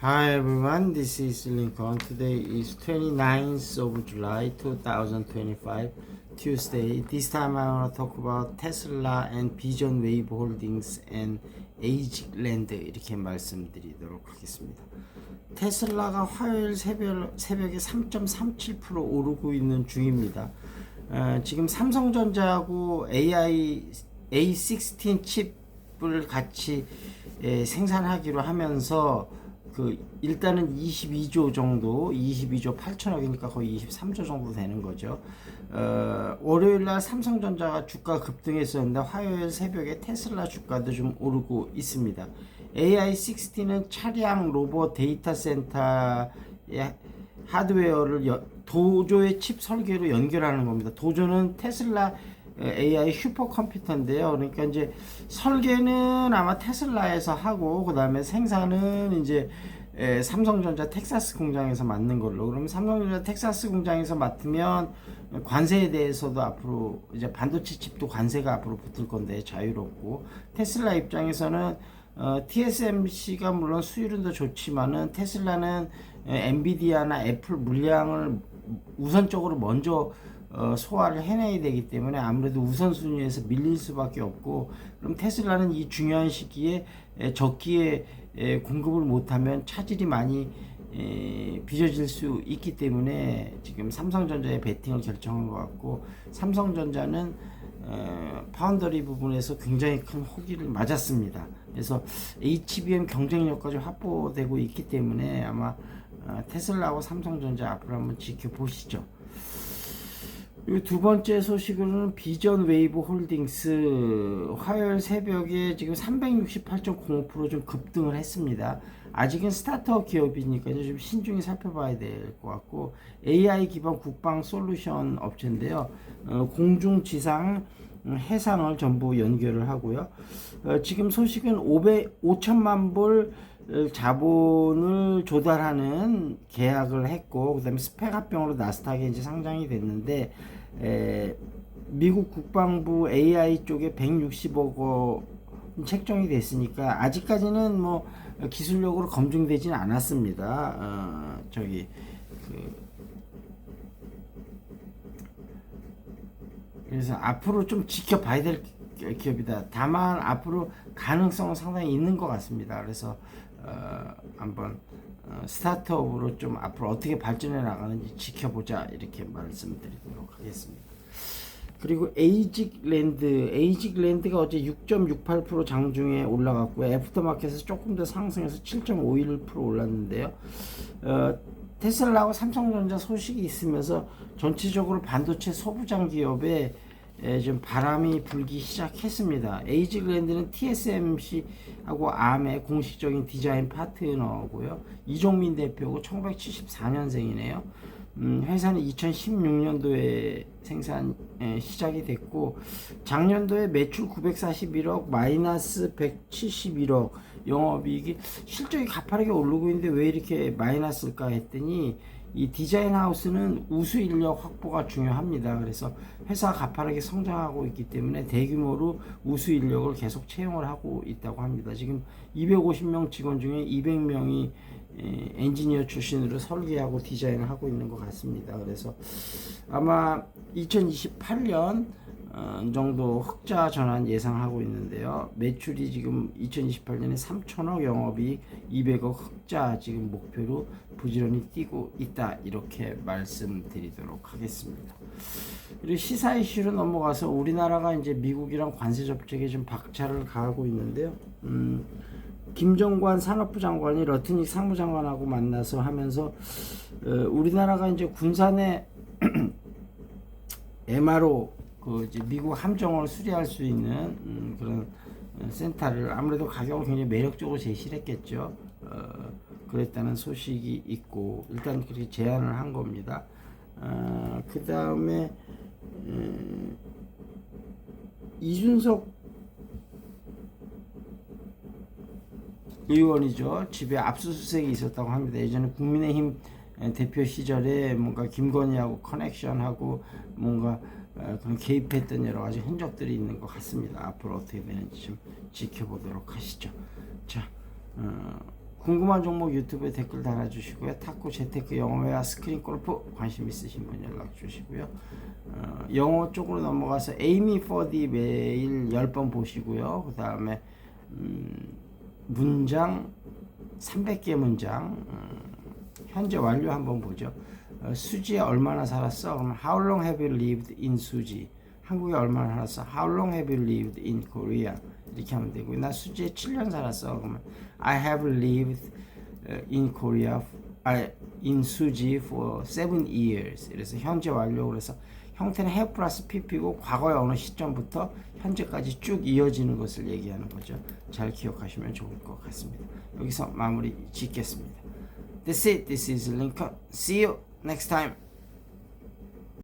Hi everyone, this is Lincoln. Today is 29th of July 2025, Tuesday. This time I want to talk about Tesla and Vision Wave Holdings and Age Land 이렇게 말씀드리도록 하겠습니다. 테슬라가 화요일 새벽, 새벽에 3.37% 오르고 있는 중입니다. 어, 지금 삼성전자하고 AI A16 칩을 같이 에, 생산하기로 하면서 그 일단은 22조 정도, 22조 8천억이니까 거의 23조 정도 되는 거죠. 어, 월요일 날 삼성전자가 주가 급등했었는데 화요일 새벽에 테슬라 주가도 좀 오르고 있습니다. AI60는 차량, 로봇, 데이터 센터의 하드웨어를 여- 도조의 칩 설계로 연결하는 겁니다. 도조는 테슬라 AI 슈퍼컴퓨터인데요. 그러니까 이제 설계는 아마 테슬라에서 하고 그다음에 생산은 이제 에, 삼성전자 텍사스 공장에서 맡는 걸로. 그러면 삼성전자 텍사스 공장에서 맡으면 관세에 대해서도 앞으로 이제 반도체 칩도 관세가 앞으로 붙을 건데 자유롭고 테슬라 입장에서는 어, TSMC가 물론 수율은 더 좋지만은 테슬라는 에, 엔비디아나 애플 물량을 우선적으로 먼저 어, 소화를 해내야 되기 때문에 아무래도 우선순위에서 밀릴 수밖에 없고 그럼 테슬라는 이 중요한 시기에 에, 적기에 에, 공급을 못하면 차질이 많이 에, 빚어질 수 있기 때문에 지금 삼성전자의 베팅을 결정한 것 같고 삼성전자는 어, 파운더리 부분에서 굉장히 큰 호기를 맞았습니다. 그래서 HBM 경쟁력까지 확보되고 있기 때문에 아마 어, 테슬라하고 삼성전자 앞으로 한번 지켜보시죠. 그리고 두 번째 소식은 비전 웨이브 홀딩스 화요일 새벽에 지금 368.05%좀 급등을 했습니다. 아직은 스타트업 기업이니까 좀 신중히 살펴봐야 될 것 같고 AI 기반 국방 솔루션 업체인데요. 어, 공중 지상 음, 해상을 전부 연결을 하고요. 어, 지금 소식은 500, 5천만 불 어, 자본을 조달하는 계약을 했고 그다음에 스펙 합병으로 나스닥에 이제 상장이 됐는데 에, 미국 국방부 AI 쪽에 160억 원 책정이 됐으니까 아직까지는 뭐 기술력으로 검증되지는 않았습니다. 어, 저기 그 그래서 앞으로 좀 지켜봐야 될 기업이다. 다만 앞으로 가능성은 상당히 있는 것 같습니다. 그래서 어, 한번 어, 스타트업으로 좀 앞으로 어떻게 발전해 나가는지 지켜보자 이렇게 말씀드리도록 하겠습니다. 그리고 에이직랜드, 에이직랜드가 어제 6.68% 장중에 올라갔고요. 애프터마켓에서 조금 더 상승해서 7.51% 올랐는데요. 어, 테슬라하고 삼성전자 소식이 있으면서 전체적으로 반도체 소부장 기업에 에, 좀 바람이 불기 시작했습니다. 에이직랜드는 TSMC하고 ARM의 공식적인 디자인 파트너고요. 이종민 대표고 1974년생이네요. 음, 회사는 2016년도에 생산 에, 시작이 됐고 작년도에 매출 941억 마이너스 171억 영업이익이 실적이 가파르게 오르고 있는데 왜 이렇게 마이너스일까 했더니 이 디자인 하우스는 우수 인력 확보가 중요합니다. 그래서 회사가 가파르게 성장하고 있기 때문에 대규모로 우수 인력을 계속 채용을 하고 있다고 합니다. 지금 250명 직원 중에 200명이 엔지니어 출신으로 설계하고 디자인을 하고 있는 것 같습니다. 그래서 아마 2028년 어, 정도 흑자 전환 예상하고 있는데요. 매출이 지금 2028년에 3천억 영업이 200억 흑자 지금 목표로 부지런히 뛰고 있다 이렇게 말씀드리도록 하겠습니다. 그리고 시사 이슈로 넘어가서 우리나라가 이제 미국이랑 관세 접촉에 좀 박차를 가하고 있는데요. 음, 김정관 산업부 장관이 러트닉 상무장관하고 만나서 하면서 어, 우리나라가 이제 군산에 MRO 그 이제 미국 함정을 수리할 수 있는 음, 그런 어, 센터를 아무래도 가격을 굉장히 매력적으로 제시를 했겠죠. 어, 그랬다는 소식이 있고 일단 그렇게 제안을 한 겁니다. 어, 그 다음에 음, 이준석 의원이죠. 집에 압수수색이 있었다고 합니다. 예전에 국민의힘 대표 시절에 뭔가 김건희하고 커넥션하고 뭔가 어, 그런 개입했던 여러 가지 흔적들이 있는 것 같습니다. 앞으로 어떻게 되는지 좀 지켜보도록 하시죠. 자, 어, 궁금한 종목 유튜브에 댓글 달아주시고요. 탁구, 재테크, 영어회화, 스크린 골프 관심 있으신 분 연락 주시고요. 어, 영어 쪽으로 넘어가서 에이미 포디 매일 10번 보시고요. 그 다음에 음, 문장 300개 문장 음, 현재 완료 한번 보죠. 어, 수지에 얼마나 살았어? 그럼 How long have you lived in 수지? 한국에 얼마나 살았어? How long have you lived in Korea? 이렇게 하면 되고요. 나 수지에 7년 살았어. 그러면 I have lived uh, in Korea, in 수지 for seven years. 그래서 현재 완료. 그래서 형태는 have 플러스 pp고 과거의 어느 시점부터 현재까지 쭉 이어지는 것을 얘기하는 거죠. 잘 기억하시면 좋을 것 같습니다. 여기서 마무리 짓겠습니다. That's it. This is Lincoln. See you next time.